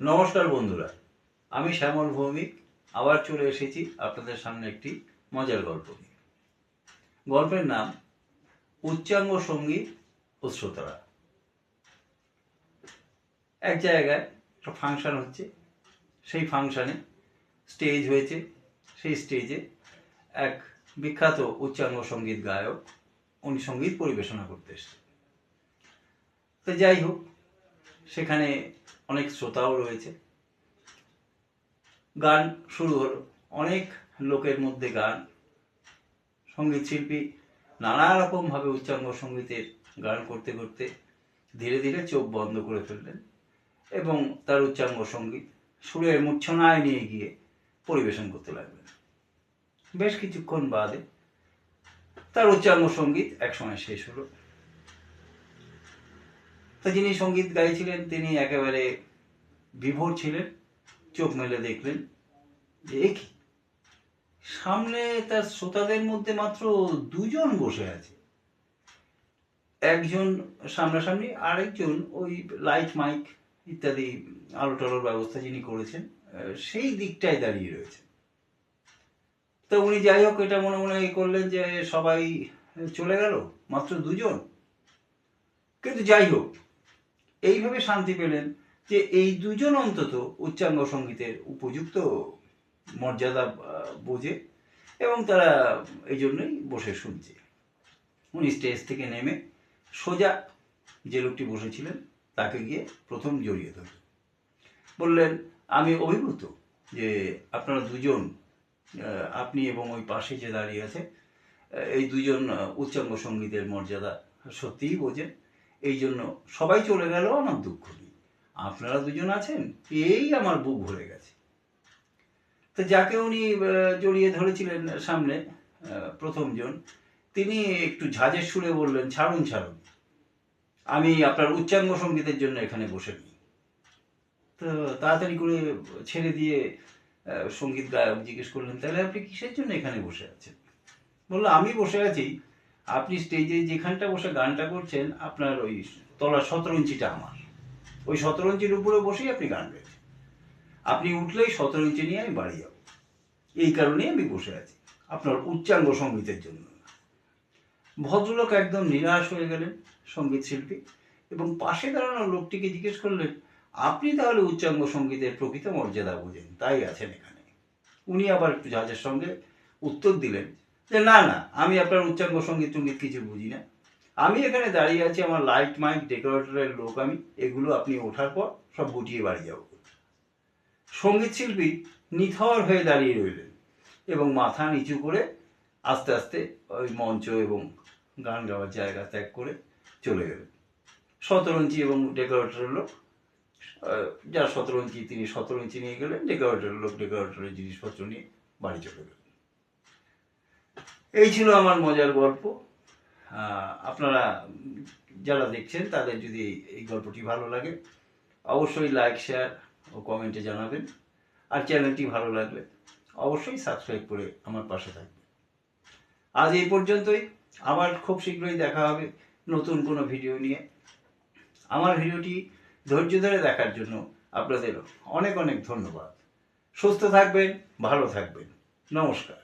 নমস্কার বন্ধুরা, আমি শ্যামল ভৌমিক, আবার চলে এসেছি আপনাদের সামনে একটি মজার গল্প নিয়ে। গল্পের নাম, উচ্চাঙ্গ সংগীত ও শ্রোতারা। এক জায়গায় একটা ফাংশান হচ্ছে, সেই ফাংশানে স্টেজ হয়েছে, সেই স্টেজে এক বিখ্যাত উচ্চাঙ্গ সংগীত গায়ক, উনি সংগীত পরিবেশনা করতে এসেছে তো যাই হোক, সেখানে অনেক শ্রোতাও রয়েছে। গান শুরু হলো। অনেক লোকের মধ্যে গান। সংগীত শিল্পী নানা রকমভাবে উচ্চাঙ্গ সঙ্গীতের গান করতে করতে ধীরে ধীরে চোখ বন্ধ করে ফেললেন এবং তার উচ্চাঙ্গ সংগীত সুরের মূর্ছনায় নিয়ে গিয়ে পরিবেশন করতে লাগলেন। বেশ কিছুক্ষণ বাদে তার উচ্চাঙ্গ সংগীত একসময় শেষ হলো। তো যিনি সংগীত গাইছিলেন, তিনি একেবারে বিভোর ছিলেন, চোখ মেলে দেখলেন যে কি? সামনে তার শ্রোতাদের মধ্যে মাত্র দুজন বসে আছে। একজন সামনাসামনি, আরেকজন ওই লাইট মাইক ইত্যাদি আলো টালোর ব্যবস্থা যিনি করেছেন সেই দিকটায় দাঁড়িয়ে রয়েছে। তো উনি যাই হোক, এটা মনে মনে করলেন যে, সবাই চলে গেল, মাত্র দুজন। কিন্তু যাই হোক এইভাবে শান্তি পেলেন যে এই দুজন অন্তত উচ্চাঙ্গ সঙ্গীতের উপযুক্ত মর্যাদা বোঝে এবং তারা এই জন্যই বসে শুনছে। উনি স্টেজ থেকে নেমে সোজা যে লোকটি বসেছিলেন তাকে গিয়ে প্রথম জড়িয়ে ধরলেন বললেন, আমি অভিভূত যে আপনারা দুজন আপনি এবং ওই পাশে যে দাঁড়িয়ে আছে এই দুজন উচ্চাঙ্গ সঙ্গীতের মর্যাদা সত্যিই বোঝেন। এই জন্য সবাই চলে গেল আমার দুঃখ নেই আপনারা দুজন আছেন, এই আমার বুক ভরে গেছে। তো যাকে উনি জড়িয়ে ধরেছিলেন সামনে প্রথমজন, তিনি একটু ঝাঁঝের সুরে বললেন, ছাড়ুন ছাড়ুন। আমি আপনার উচ্চাঙ্গ সঙ্গীতের জন্য এখানে বসে নিই। তো তাড়াতাড়ি করে ছেড়ে দিয়ে সংগীত গায়ক জিজ্ঞেস করলেন, তাহলে আপনি কিসের জন্য এখানে বসে আছেন? বলল, আমি বসে আছি আপনি স্টেজে যেখানটা বসে গানটা করছেন, আপনার ওই তলার সতেরো ইঞ্চিটা আমার। ওই সতেরো ইঞ্চির উপরে বসেই আপনি গান গাইছেন আপনি উঠলেই সতেরো ইঞ্চি নিয়ে আমি বাড়ি যাব। এই কারণেই আমি বসে আছি, আপনার উচ্চাঙ্গ সঙ্গীতের জন্য। ভদ্রলোক একদম নিরাশ হয়ে গেলেন সংগীত শিল্পী, এবং পাশে দাঁড়ানো লোকটিকে জিজ্ঞেস করলেন, আপনি তাহলে উচ্চাঙ্গ সঙ্গীতের প্রকৃত মর্যাদা বোঝেন? তাই আছেন এখানে। উনি আবার একটু জাহাজের সঙ্গে উত্তর দিলেন যে না না, আমি আপনার উচ্চাঙ্গ সংগীত টঙ্গীত কিছু বুঝি না। আমি এখানে দাঁড়িয়ে আছি, আমার লাইট মাইক ডেকোরেটরের লোক আমি, এগুলো আপনি ওঠার পর সব গুটিয়ে বাড়ি যাব। সংগীত শিল্পী নিথর হয়ে দাঁড়িয়ে রইলেন এবং মাথা নিচু করে আস্তে আস্তে ওই মঞ্চ এবং গান গাওয়ার জায়গা ত্যাগ করে চলে গেলেন। শতরঞ্চি এবং ডেকোরেটরের লোক যার সতেরো ইঞ্চি, তিনি শতরঞ্চি নিয়ে গেলেন ডেকোরেটরের লোক ডেকোরেটরের জিনিসপত্র নিয়ে বাড়ি চলে গেলেন। এই ছিল আমার মজার গল্প। আপনারা যারা দেখছেন, তাদের যদি এই গল্পটি ভালো লাগে, অবশ্যই লাইক শেয়ার ও কমেন্টে জানাবেন। আর চ্যানেলটি ভালো লাগলে অবশ্যই সাবস্ক্রাইব করে আমার পাশে থাকবেন। আজ এই পর্যন্তই। আবার খুব শীঘ্রই দেখা হবে নতুন কোনো ভিডিও নিয়ে। আমার ভিডিওটি ধৈর্য ধরে দেখার জন্য আপনাদের অনেক অনেক ধন্যবাদ। সুস্থ থাকবেন, ভালো থাকবেন। নমস্কার।